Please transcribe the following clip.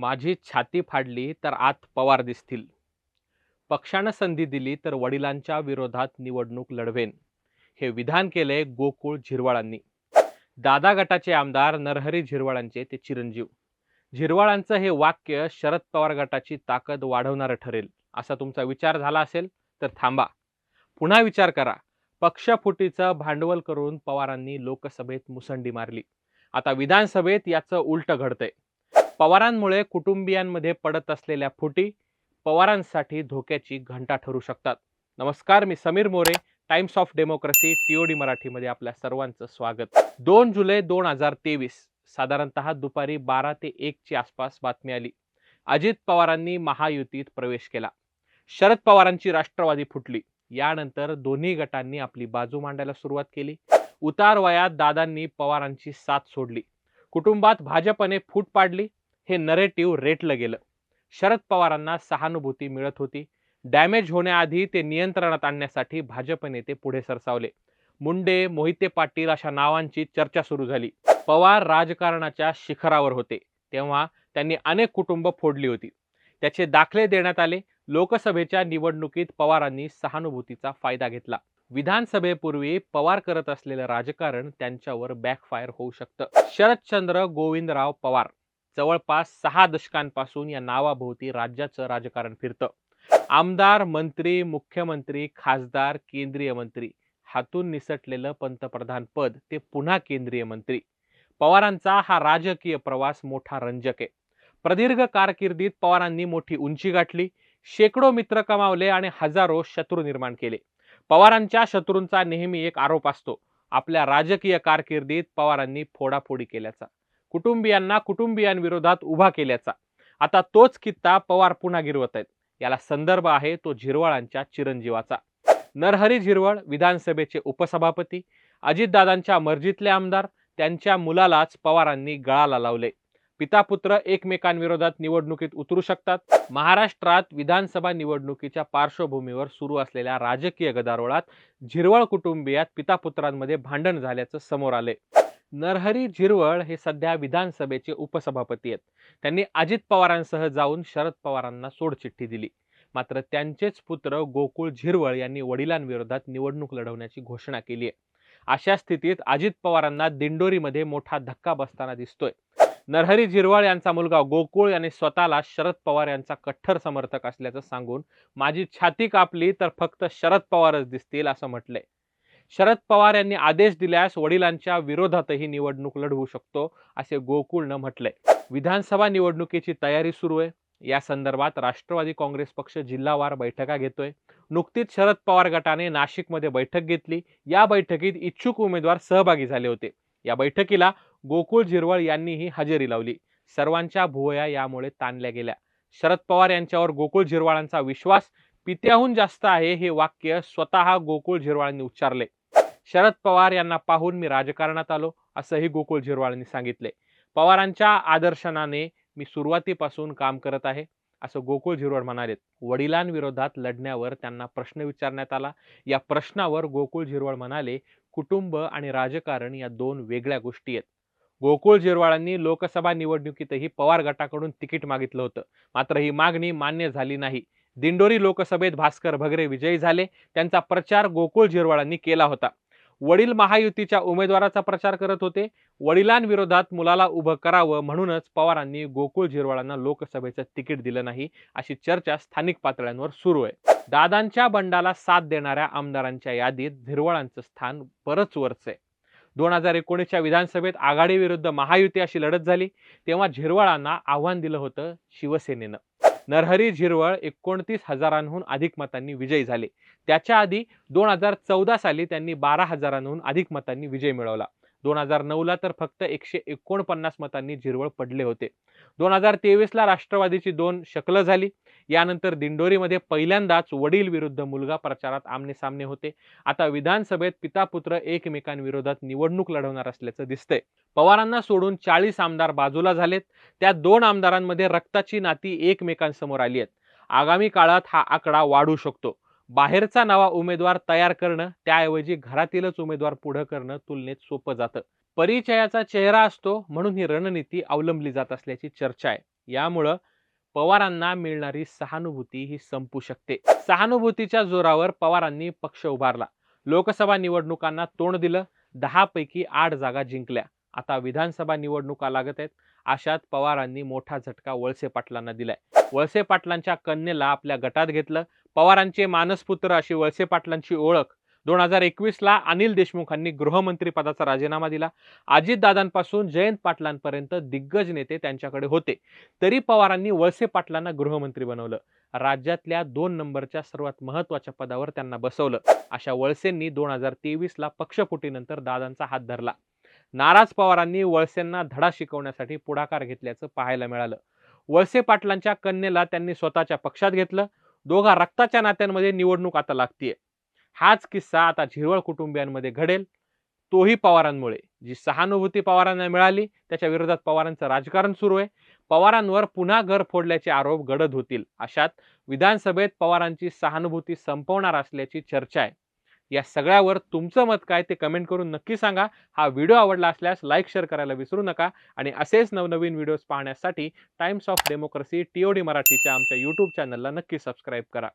माझी छाती फाडली तर आत पवार दिसतील. पक्षानं संधी दिली तर वडिलांच्या विरोधात निवडणूक लढवेन. हे विधान केलंय गोकुळ झिरवाळांनी. दादा गटाचे आमदार नरहरी झिरवाळांचे ते चिरंजीव. झिरवाळांचं हे वाक्य शरद पवार गटाची ताकद वाढवणारं ठरेल असा तुमचा विचार झाला असेल तर थांबा. पुन्हा विचार करा. पक्षफुटीचं भांडवल करून पवारांनी लोकसभेत मुसंडी मारली. आता विधानसभेत याचं उलट घडतंय. पवारांमुळे कुटुंबियांमध्ये पडत असलेल्या फुटी पवारांसाठी धोक्याची घंटा ठरू शकतात. नमस्कार मी Sameer More Times of Democracy TOD मराठीमध्ये आपल्या सर्वांचं स्वागत. दोन जुलै दोन हजार तेवीस साधारणतः दुपारी बारा ते एकची आसपास बातमी आली. अजित पवारांनी महायुतीत प्रवेश केला. शरद पवारांची राष्ट्रवादी फुटली. यानंतर दोन्ही गटांनी आपली बाजू मांडायला सुरुवात केली. उतार वयात दादांनी पवारांची साथ सोडली. कुटुंबात भाजपने फूट पाडली. हे नरेटिव्ह रेटलं गेलं. शरद पवारांना सहानुभूती मिळत होती. डॅमेज होण्याआधी ते नियंत्रणात आणण्यासाठी भाजप नेते पुढे सरसावले. मुंडे मोहिते पाटील अशा नावांची चर्चा सुरू झाली. पवार राजकारणाच्या शिखरावर होते. तेव्हा त्यांनी अनेक कुटुंब फोडली होती. त्याचे दाखले देण्यात आले. लोकसभेच्या निवडणुकीत पवारांनी सहानुभूतीचा फायदा घेतला. विधानसभेपूर्वी पवार करत असलेलं राजकारण त्यांच्यावर बॅकफायर होऊ शकतं. शरदचंद्र गोविंदराव पवार जवळपास सहा दशकांपासून या नावाभोवती राज्याचं राजकारण फिरतं. आमदार मंत्री मुख्यमंत्री खासदार केंद्रीय मंत्री हातून निसटलेलं पंतप्रधान पद ते पुन्हा केंद्रीय मंत्री. पवारांचा हा राजकीय प्रवास मोठा रंजक आहे. प्रदीर्घ कारकिर्दीत पवारांनी मोठी उंची गाठली शेकडो मित्र कमावले आणि हजारो शत्रू निर्माण केले. पवारांच्या शत्रूंचा नेहमी एक आरोप असतो आपल्या राजकीय कारकिर्दीत पवारांनी फोडाफोडी केल्याचा. कुटुंबियांना कुटुंबियांविरोधात उभा केल्याचा. आता तोच कित्ता पवार पुन्हा गिरवत आहेत. याला संदर्भ आहे तो झिरवाळांच्या चिरंजीवाचा. नरहरी झिरवळ विधानसभेचे उपसभापती अजितदादांच्या मर्जीतले आमदार त्यांच्या मुलालाच पवारांनी गळाला लावले. पिता पुत्र एकमेकांविरोधात निवडणुकीत उतरू शकतात. महाराष्ट्रात विधानसभा निवडणुकीच्या पार्श्वभूमीवर सुरू असलेल्या राजकीय गदारोळात झिरवळ कुटुंबियात पिता पुत्रांमध्ये भांडण झाल्याचं समोर आले. नरहरी झिरवळ हे सध्या विधानसभेचे उपसभापती आहेत. त्यांनी अजित पवारांसह जाऊन शरद पवारांना सोडचिठ्ठी दिली. मात्र त्यांचेच पुत्र गोकुळ झिरवळ यांनी वडिलांविरोधात निवडणूक लढवण्याची घोषणा केली आहे. अशा स्थितीत अजित पवारांना दिंडोरीमध्ये मोठा धक्का बसताना दिसतोय. नरहरी झिरवाळ यांचा मुलगा गोकुळ यांनी स्वतःला शरद पवार यांचा कठ्ठर समर्थक असल्याचं सांगून माझी छाती कापली तर फक्त शरद पवारच दिसतील असं म्हटलंय. शरद पवार यांनी आदेश दिल्यास वडिलांच्या विरोधातही निवडणूक लढवू शकतो असे गोकुळनं म्हटलंय. विधानसभा निवडणुकीची तयारी सुरू आहे. या संदर्भात राष्ट्रवादी काँग्रेस पक्ष जिल्हावार बैठका घेतोय. नुकतीच शरद पवार गटाने नाशिकमध्ये बैठक घेतली. या बैठकीत इच्छुक उमेदवार सहभागी झाले होते. या बैठकीला गोकुळ झिरवळ यांनीही हजेरी लावली. सर्वांच्या भुवया यामुळे ताणल्या गेल्या. शरद पवार यांच्यावर गोकुळ झिरवाळांचा विश्वास पित्याहून जास्त आहे हे वाक्य स्वतः गोकुळ झिरवाळांनी उच्चारले. शरद पवार यांना पाहून मी राजकारणात आलो असंही गोकुळ झिरवाळांनी सांगितले. पवारांच्या आदर्शनाने मी सुरुवातीपासून काम करत आहे असं गोकुळ झिरवाळ म्हणालेत. वडिलांविरोधात लढण्यावर त्यांना प्रश्न विचारण्यात आला. या प्रश्नावर गोकुळ झिरवाळ म्हणाले कुटुंब आणि राजकारण या दोन वेगळ्या गोष्टी आहेत. गोकुळ झिरवाळांनी लोकसभा निवडणुकीतही पवार गटाकडून तिकीट मागितलं होतं. मात्र ही मागणी मान्य झाली नाही. दिंडोरी लोकसभेत भास्कर भगरे विजयी झाले. त्यांचा प्रचार गोकुळ झिरवाळांनी केला होता. वडील महायुतीच्या उमेदवाराचा प्रचार करत होते. वडिलांविरोधात मुलाला उभं करावं म्हणूनच पवारांनी गोकुळ झिरवाळांना लोकसभेचं तिकीट दिलं नाही अशी चर्चा स्थानिक पातळ्यांवर सुरू आहे. दादांच्या बंडाला साथ देणाऱ्या आमदारांच्या यादीत झिरवाळांचं स्थान बरंच वरच आहे. दोन हजार एकोणीसच्या विधानसभेत आघाडी विरुद्ध महायुती अशी लढत झाली तेव्हा झिरवाळांना आव्हान दिलं होतं शिवसेनेनं. नरहरी झिरवळ एकोणतीस हजारांहून अधिक मतांनी विजयी झाले. त्याच्या आधी दोन हजार चौदा साली त्यांनी बारा हजारांहून अधिक मतांनी विजय मिळवला. दोन हजार नऊला तर फक्त एकशे एकोणपन्नास मतांनी झिरवळ पडले होते. दोन हजार तेवीसला राष्ट्रवादीची दोन शकलं झाली. यानंतर दिंडोरीमध्ये पहिल्यांदाच वडील विरुद्ध मुलगा प्रचारात आमने सामने होते. आता विधानसभेत पिता पुत्र एकमेकांविरोधात निवडणूक लढवणार असल्याचं दिसतंय. पवारांना सोडून चाळीस आमदार बाजूला झालेत. त्या दोन आमदारांमध्ये रक्ताची नाती एकमेकांसमोर आली आहेत. आगामी काळात हा आकडा वाढू शकतो. बाहेरचा नवा उमेदवार तयार करणं त्याऐवजी घरातीलच उमेदवार पुढं करणं तुलनेत सोपं जातं. परिचयाचा चेहरा असतो म्हणून ही रणनीती अवलंबली जात असल्याची चर्चा आहे. यामुळं पवारांना मिळणारी सहानुभूती ही संपू शकते. सहानुभूतीच्या जोरावर पवारांनी पक्ष उभारला. लोकसभा निवडणुकांना तोंड दिलं. दहा पैकी आठ जागा जिंकल्या. आता विधानसभा निवडणुका लागत आहेत. अशात पवारांनी मोठा झटका वळसे पाटलांना दिलाय. वळसे पाटलांच्या कन्येला आपल्या गटात घेतलं. पवारांचे मानसपुत्र अशी वळसे पाटलांची ओळख. दोन हजार एकवीसला अनिल देशमुखांनी गृहमंत्री पदाचा राजीनामा दिला. अजितदादांपासून जयंत पाटलांपर्यंत दिग्गज नेते त्यांच्याकडे होते. तरी पवारांनी वळसे पाटलांना गृहमंत्री बनवलं. राज्यातल्या दोन नंबरच्या सर्वात महत्त्वाच्या पदावर त्यांना बसवलं. अशा वळसेंनी दोन हजार तेवीसला पक्षफुटीनंतर दादांचा हात धरला. नाराज पवारांनी वळसेंना धडा शिकवण्यासाठी पुढाकार घेतल्याचं पाहायला मिळालं. वळसे पाटलांच्या कन्येला त्यांनी स्वतःच्या पक्षात घेतलं. दोघा रक्ताच्या नात्यांमध्ये निवडणूक आता लागतीये. हाच किस्सा आता झिरवळ कुटुंबियांमध्ये घडेल. तोही पवारांमुळे. जी सहानुभूती पवारांना मिळाली त्याच्या विरोधात पवारांचं राजकारण सुरू आहे. पवारांवर पुन्हा घर फोडल्याचे आरोप गडद होतील. अशात विधानसभेत पवारांची सहानुभूती संपवणार असल्याची चर्चा आहे. या सगळ्यावर तुमचं मत काय ते कमेंट करून नक्की सांगा. हा व्हिडिओ आवडला असल्यास लाईक शेअर करायला विसरू नका आणि असेच नवनवीन व्हिडिओज पाहण्यासाठी टाइम्स ऑफ डेमोक्रेसी टीओडी मराठीच्या आमच्या यूट्यूब चॅनलला नक्की सबस्क्राईब करा.